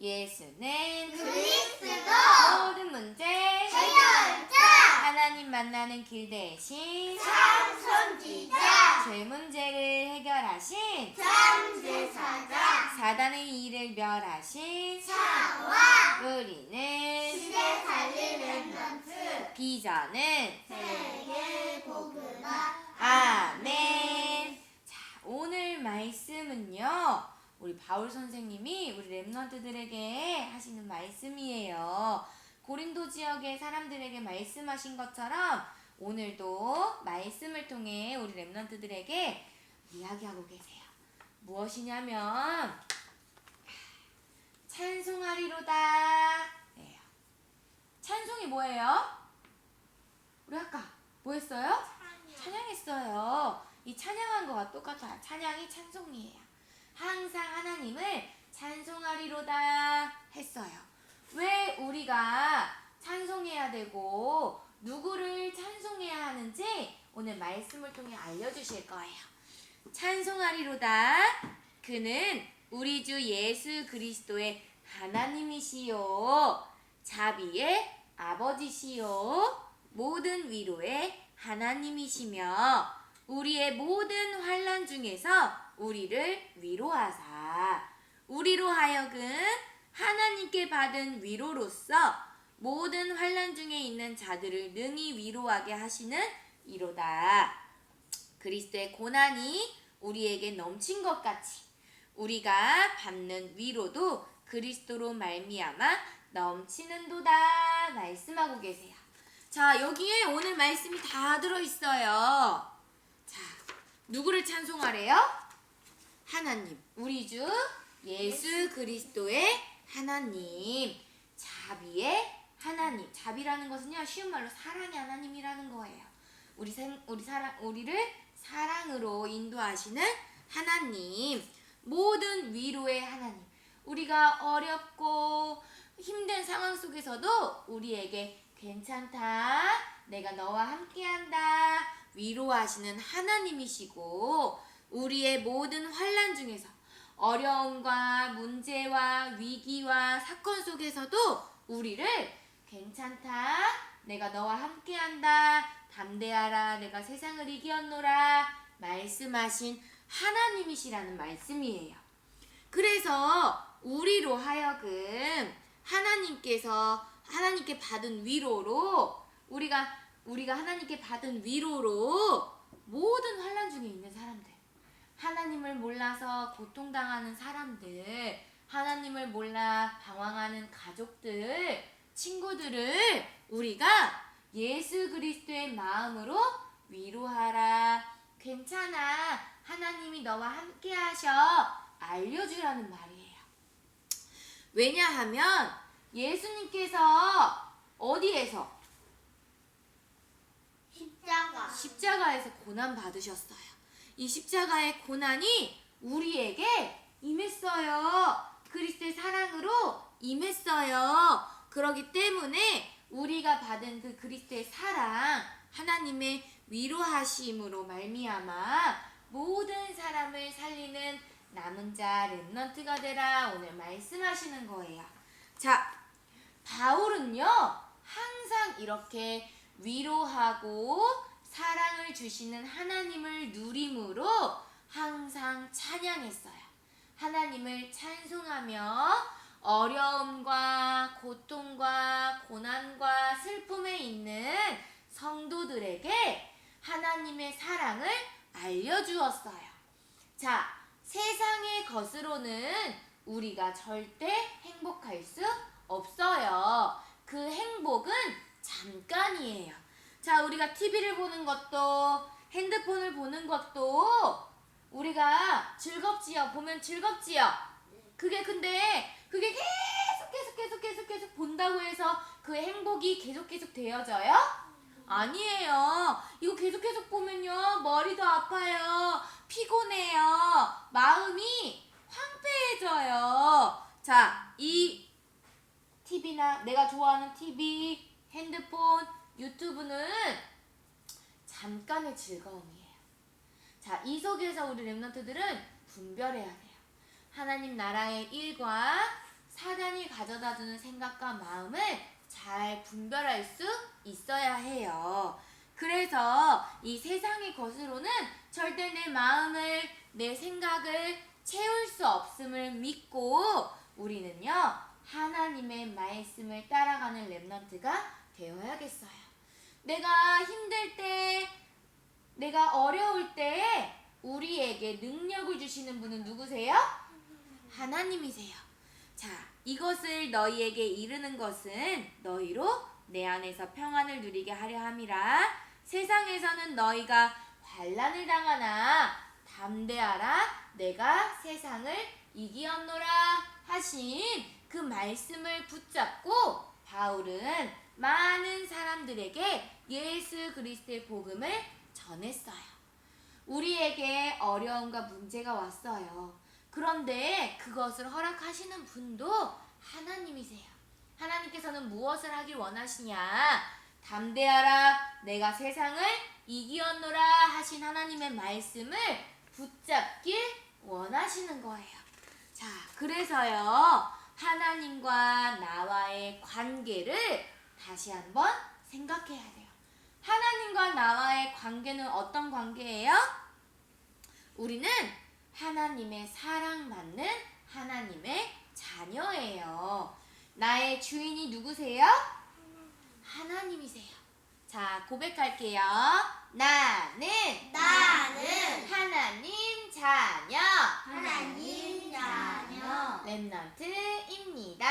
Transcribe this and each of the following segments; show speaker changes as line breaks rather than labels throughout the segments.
예수는
그리스도.
모든 문제
해결자.
하나님 만나는 길 대신
참 선지자.
죄 문제를 해결하신
참 제사장.
사단의 일을 멸하신
차와.
우리는
시대 살리는 런트
비전은
세계 복음화.
아멘. 자, 오늘 말씀은요. 우리 바울 선생님이 우리 랩런트들에게 하시는 말씀이에요. 고린도 지역의 사람들에게 말씀하신 것처럼 오늘도 말씀을 통해 우리 랩런트들에게 이야기하고 계세요. 무엇이냐면 찬송하리로다. 예요. 찬송이 뭐예요? 우리 아까 뭐 했어요? 찬양 했어요. 이 찬양한 거와 똑같아요. 찬양이 찬송이에요. 항상 하나님을 찬송하리로다 했어요. 왜 우리가 찬송해야 되고 누구를 찬송해야 하는지 오늘 말씀을 통해 알려주실 거예요. 찬송하리로다. 그는 우리 주 예수 그리스도의 하나님이시요. 자비의 아버지시요. 모든 위로의 하나님이시며 우리의 모든 환란 중에서 우리를 위로하사 우리로 하여금 하나님께 받은 위로로서 모든 환란 중에 있는 자들을 능히 위로하게 하시는 이로다. 그리스도의 고난이 우리에게 넘친 것 같이 우리가 받는 위로도 그리스도로 말미암아 넘치는도다 말씀하고 계세요. 자, 여기에 오늘 말씀이 다 들어 있어요. 자, 누구를 찬송하래요? 하나님, 우리 주 예수 그리스도의 하나님, 자비의 하나님. 자비라는 것은요, 쉬운 말로 사랑의 하나님이라는 거예요. 우리 생, 우리 사랑, 우리를 사랑으로 인도하시는 하나님, 모든 위로의 하나님. 우리가 어렵고 힘든 상황 속에서도 우리에게 괜찮다. 내가 너와 함께한다. 위로하시는 하나님이시고 우리의 모든 환란 중에서 어려움과 문제와 위기와 사건 속에서도 우리를 괜찮다. 내가 너와 함께한다. 담대하라. 내가 세상을 이기었노라. 말씀하신 하나님이시라는 말씀이에요. 그래서 우리로 하여금 하나님께서 하나님께 받은 위로로 우리가 우리가 하나님께 받은 위로로 모든 환란 중에 있는 사람들 하나님을 몰라서 고통당하는 사람들 하나님을 몰라 방황하는 가족들 친구들을 우리가 예수 그리스도의 마음으로 위로하라. 괜찮아. 하나님이 너와 함께 하셔. 알려주라는 말이에요. 왜냐하면 예수님께서 어디에서?
십자가
십자가에서 고난 받으셨어요. 이 십자가의 고난이 우리에게 임했어요. 그리스도의 사랑으로 임했어요. 그러기 때문에 우리가 받은 그 그리스도의 사랑, 하나님의 위로하심으로 말미암아 모든 사람을 살리는 남은 자 렘넌트가 되라 오늘 말씀하시는 거예요. 자, 바울은요 항상 이렇게 위로하고 사랑을 주시는 하나님을 누림으로 항상 찬양했어요. 하나님을 찬송하며 어려움과 고통과 고난과 슬픔에 있는 성도들에게 하나님의 사랑을 알려주었어요. 자, 세상의 것으로는 우리가 절대 행복할 수 없어요. 그 행복은 잠깐이에요. 자, 우리가 TV를 보는 것도 핸드폰을 보는 것도 우리가 즐겁지요. 보면 즐겁지요. 그게 근데 그게 계속 계속 계속 계속 계속 본다고 해서 그 행복이 계속 계속 되어져요? 아니에요. 이거 계속 계속 보면요. 머리도 아파요. 피곤해요. 마음이 황폐해져요. 자, 이 TV나 내가 좋아하는 TV, 핸드폰, 유튜브는 잠깐의 즐거움이에요. 자, 이 속에서 우리 랩런트들은 분별해야 돼요. 하나님 나라의 일과 사단이 가져다 주는 생각과 마음을 잘 분별할 수 있어야 해요. 그래서 이 세상의 것으로는 절대 내 마음을, 내 생각을 채울 수 없음을 믿고 우리는요, 하나님의 말씀을 따라가는 랩런트가 되어야겠어요. 내가 힘들 때, 내가 어려울 때에 우리에게 능력을 주시는 분은 누구세요? 하나님이세요. 자, 이것을 너희에게 이르는 것은 너희로 내 안에서 평안을 누리게 하려 함이라. 세상에서는 너희가 환란을 당하나 담대하라. 내가 세상을 이기었노라 하신 그 말씀을 붙잡고 바울은 많은 사람들에게 예수 그리스도의 복음을 전했어요. 우리에게 어려움과 문제가 왔어요. 그런데 그것을 허락하시는 분도 하나님이세요. 하나님께서는 무엇을 하길 원하시냐? 담대하라, 내가 세상을 이기었노라 하신 하나님의 말씀을 붙잡길 원하시는 거예요. 자, 그래서요, 하나님과 나와의 관계를 다시 한번 생각해야 돼요. 하나님과 나와의 관계는 어떤 관계예요? 우리는 하나님의 사랑받는 하나님의 자녀예요. 나의 주인이 누구세요? 하나님이세요. 자, 고백할게요. 나는
나는
하나님 자녀
하나님 자녀
랩넌트입니다.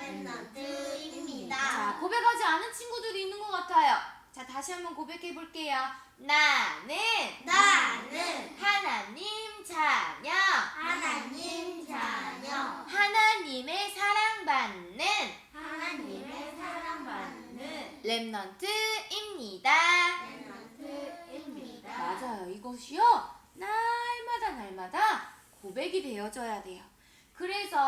랩런트입니다.
자, 고백하지 않은 친구들이 있는 것 같아요. 자, 다시 한번 고백해 볼게요. 나는
나는
하나님 자녀
하나님 자녀
하나님의 사랑받는
하나님의 사랑받는
랩넌트입니다.
랩런트입니다.
맞아요. 이것이요. 날마다 날마다 고백이 되어져야 돼요. 그래서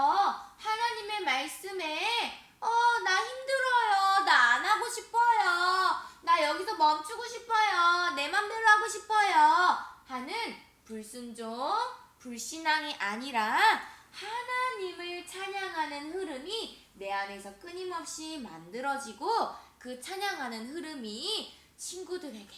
하나님의 말씀에 어, 나 힘들어요. 나 안 하고 싶어요. 나 여기서 멈추고 싶어요. 내 맘대로 하고 싶어요. 하는 불순종, 불신앙이 아니라 하나님을 찬양하는 흐름이 내 안에서 끊임없이 만들어지고 그 찬양하는 흐름이 친구들에게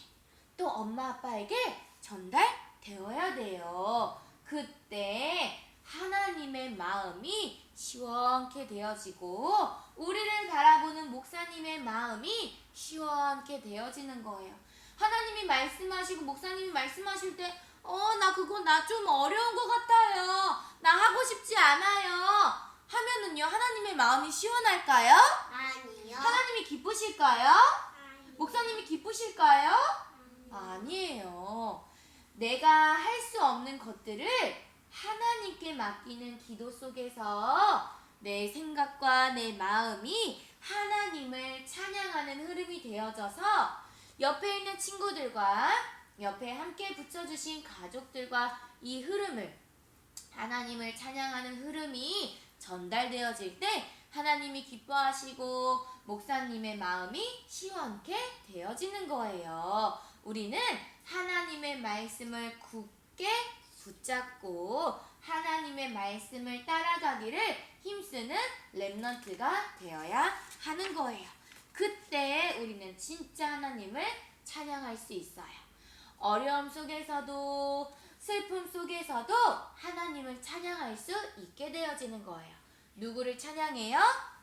또 엄마 아빠에게 전달 되어야 돼요. 그때 하나님의 마음이 시원케 되어지고 우리를 바라보는 목사님의 마음이 시원케 되어지는 거예요. 하나님이 말씀하시고 목사님이 말씀하실 때 어, 나 그거 나 좀 어려운 것 같아요. 나 하고 싶지 않아요. 하면은요, 하나님의 마음이 시원할까요?
아니요.
하나님이 기쁘실까요? 목사님이 기쁘실까요? 아니에요. 내가 할 수 없는 것들을 하나님께 맡기는 기도 속에서 내 생각과 내 마음이 하나님을 찬양하는 흐름이 되어져서 옆에 있는 친구들과 옆에 함께 붙여주신 가족들과 이 흐름을 하나님을 찬양하는 흐름이 전달되어질 때 하나님이 기뻐하시고 목사님의 마음이 시원케 되어지는 거예요. 우리는 하나님의 말씀을 굳게 붙잡고 하나님의 말씀을 따라가기를 힘쓰는 랩넌트가 되어야 하는 거예요. 그때 우리는 진짜 하나님을 찬양할 수 있어요. 어려움 속에서도 슬픔 속에서도 하나님을 찬양할 수 있게 되어지는 거예요. 누구를 찬양해요?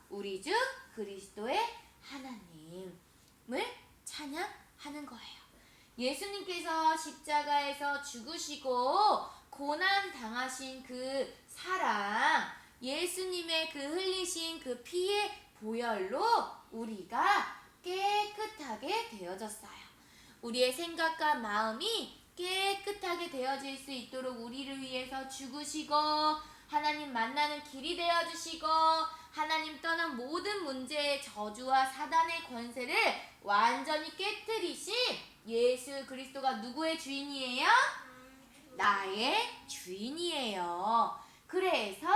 우리 주 그리스도의 하나님을 찬양하는 거예요. 예수님께서 십자가에서 죽으시고 고난 당하신 그 사랑, 예수님의 그 흘리신 그 피의 보혈로 우리가 깨끗하게 되어졌어요. 우리의 생각과 마음이 깨끗하게 되어질 수 있도록 우리를 위해서 죽으시고 하나님 만나는 길이 되어 주시고 하나님 떠난 모든 문제의 저주와 사단의 권세를 완전히 깨뜨리신 예수 그리스도가 누구의 주인이에요? 나의 주인이에요. 그래서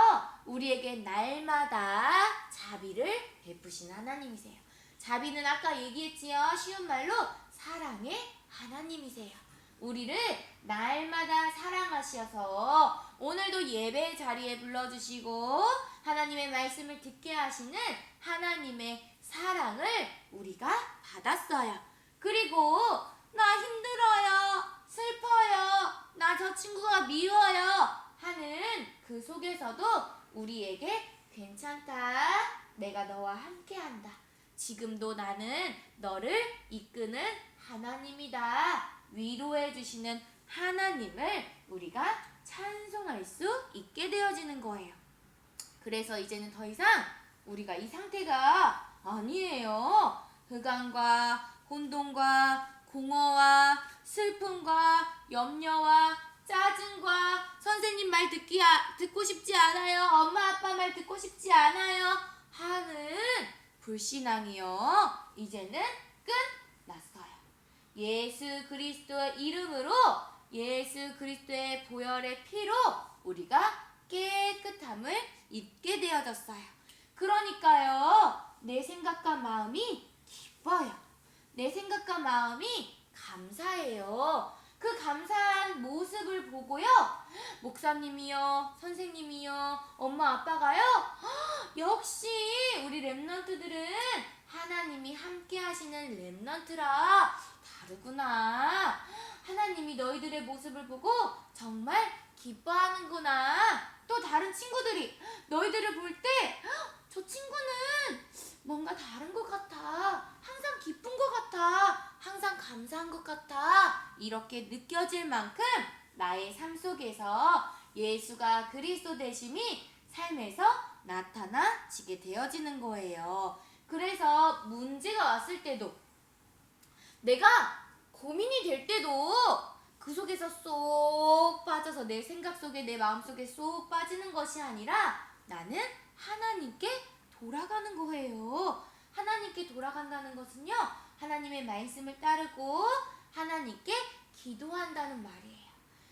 우리에게 날마다 자비를 베푸신 하나님이세요. 자비는 아까 얘기했지요. 쉬운 말로 사랑의 하나님이세요. 우리를 날마다 사랑하셔서 오늘도 예배 자리에 불러주시고 하나님의 말씀을 듣게 하시는 하나님의 사랑을 우리가 받았어요. 그리고 나 힘들어요. 슬퍼요. 나 저 친구가 미워요. 하는 그 속에서도 우리에게 괜찮다. 내가 너와 함께 한다. 지금도 나는 너를 이끄는 하나님이다. 위로해 주시는 하나님을 우리가 찬송할 수 있게 되어지는 거예요. 그래서 이제는 더 이상 우리가 이 상태가 아니에요. 흑암과 혼돈과 공허와 슬픔과 염려와 짜증과 선생님 말 듣기 아, 듣고 싶지 않아요. 엄마 아빠 말 듣고 싶지 않아요. 하는 불신앙이요. 이제는 끝났어요. 예수 그리스도의 이름으로 예수 그리스도의 보혈의 피로 우리가 깨끗함을 입게 되어졌어요. 그러니까요, 내 생각과 마음이 기뻐요. 내 생각과 마음이 감사해요. 그 감사한 모습을 보고요, 목사님이요, 선생님이요, 엄마 아빠가요, "헉, 역시 우리 랩런트들은 하나님이 함께 하시는 랩런트라 다르구나. 하나님이 너희들의 모습을 보고 정말 기뻐하는구나. 또 다른 친구들이 너희들을 볼 때 저 친구는 뭔가 다른 것 같아. 항상 기쁜 것 같아. 항상 감사한 것 같아. 이렇게 느껴질 만큼 나의 삶 속에서 예수가 그리스도 되심이 삶에서 나타나지게 되어지는 거예요. 그래서 문제가 왔을 때도 내가 고민이 될 때도 그 속에서 쏙 빠져서 내 생각 속에 내 마음 속에 쏙 빠지는 것이 아니라 나는 하나님께 돌아가는 거예요. 하나님께 돌아간다는 것은요, 하나님의 말씀을 따르고 하나님께 기도한다는 말이에요.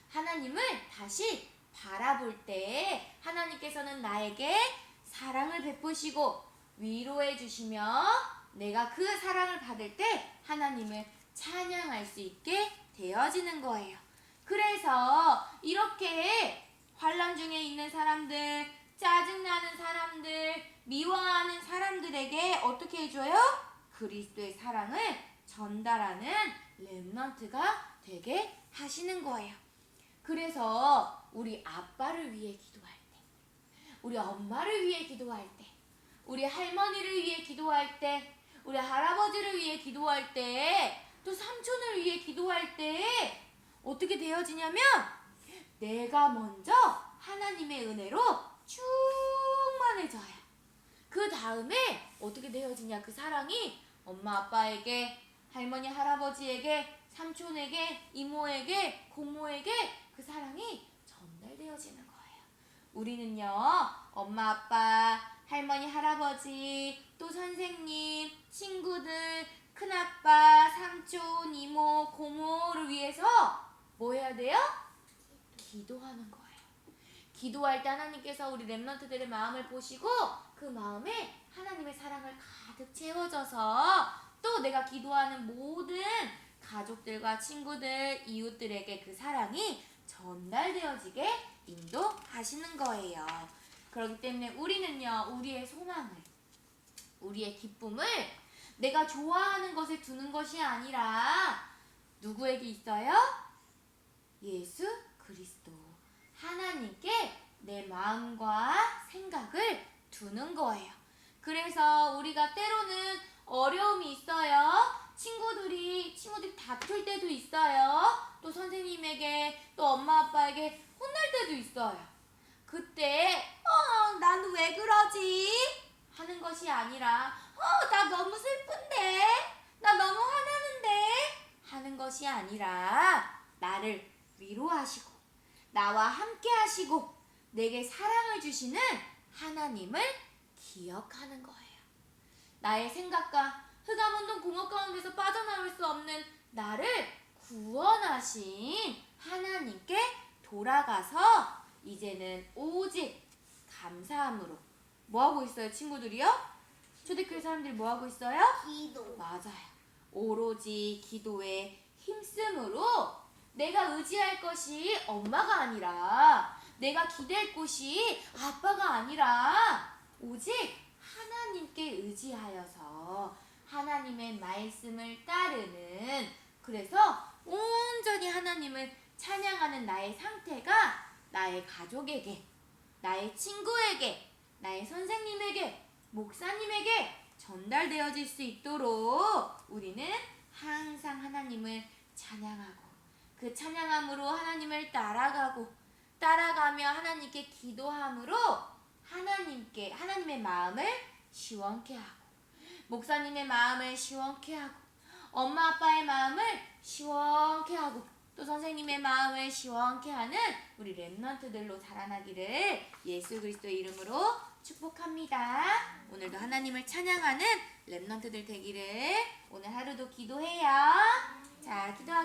하나님을 다시 바라볼 때 하나님께서는 나에게 사랑을 베푸시고 위로해 주시며 내가 그 사랑을 받을 때 하나님을 찬양할 수 있게 되어지는 거예요. 그래서 이렇게 환란 중에 있는 사람들, 짜증나는 사람들, 미워하는 사람들에게 어떻게 해줘요? 그리스도의 사랑을 전달하는 랩런트가 되게 하시는 거예요. 그래서 우리 아빠를 위해 기도할 때, 우리 엄마를 위해 기도할 때, 우리 할머니를 위해 기도할 때, 우리 할아버지를 위해 기도할 때, 또 삼촌을 위해 기도할 때 어떻게 되어지냐면 내가 먼저 하나님의 은혜로 충만해져요. 그 다음에 어떻게 되어지냐 그 사랑이 엄마 아빠에게 할머니 할아버지에게 삼촌에게 이모에게 고모에게 그 사랑이 전달되어지는 거예요. 우리는요 엄마 아빠 할머니 할아버지 또 선생님 친구들 큰아빠 삼촌 이모 고모를 위해서 뭐 해야 돼요? 기도하는 거예요. 기도할 때 하나님께서 우리 랩런트들의 마음을 보시고 그 마음에 하나님의 사랑을 가득 채워져서 또 내가 기도하는 모든 가족들과 친구들, 이웃들에게 그 사랑이 전달되어지게 인도하시는 거예요. 그렇기 때문에 우리는요, 우리의 소망을, 우리의 기쁨을 내가 좋아하는 것에 두는 것이 아니라 누구에게 있어요? 예수 그리스도. 하나님께 내 마음과 생각을 두는 거예요. 그래서 우리가 때로는 어려움이 있어요. 친구들이 친구들이 다툴 때도 있어요. 또 선생님에게 또 엄마 아빠에게 혼날 때도 있어요. 그때 어 나는 왜 그러지 하는 것이 아니라 어 나 너무 슬픈데 나 너무 화나는데 하는 것이 아니라 나를 위로하시고 나와 함께 하시고 내게 사랑을 주시는 하나님을 기억하는 거예요. 나의 생각과 흑암운동 공허 가운데서 빠져나올 수 없는 나를 구원하신 하나님께 돌아가서 이제는 오직 감사함으로 뭐 하고 있어요, 친구들이요? 초대교회 사람들이 뭐 하고 있어요?
기도.
맞아요. 오로지 기도에 힘쓰므로 내가 의지할 것이 엄마가 아니라 내가 기댈 곳이 아빠가 아니라 오직 하나님께 의지하여서 하나님의 말씀을 따르는 그래서 온전히 하나님을 찬양하는 나의 상태가 나의 가족에게 나의 친구에게 나의 선생님에게 목사님에게 전달되어질 수 있도록 우리는 항상 하나님을 찬양하고 그 찬양함으로 하나님을 따라가고 따라가며 하나님께 기도함으로 하나님께 하나님의 마음을 시원케 하고 목사님의 마음을 시원케 하고 엄마 아빠의 마음을 시원케 하고 또 선생님의 마음을 시원케 하는 우리 랩런트들로 자라나기를 예수 그리스도의 이름으로 축복합니다. 오늘도 하나님을 찬양하는 랩런트들 되기를 오늘 하루도 기도해요. 자, 기도하겠습니다.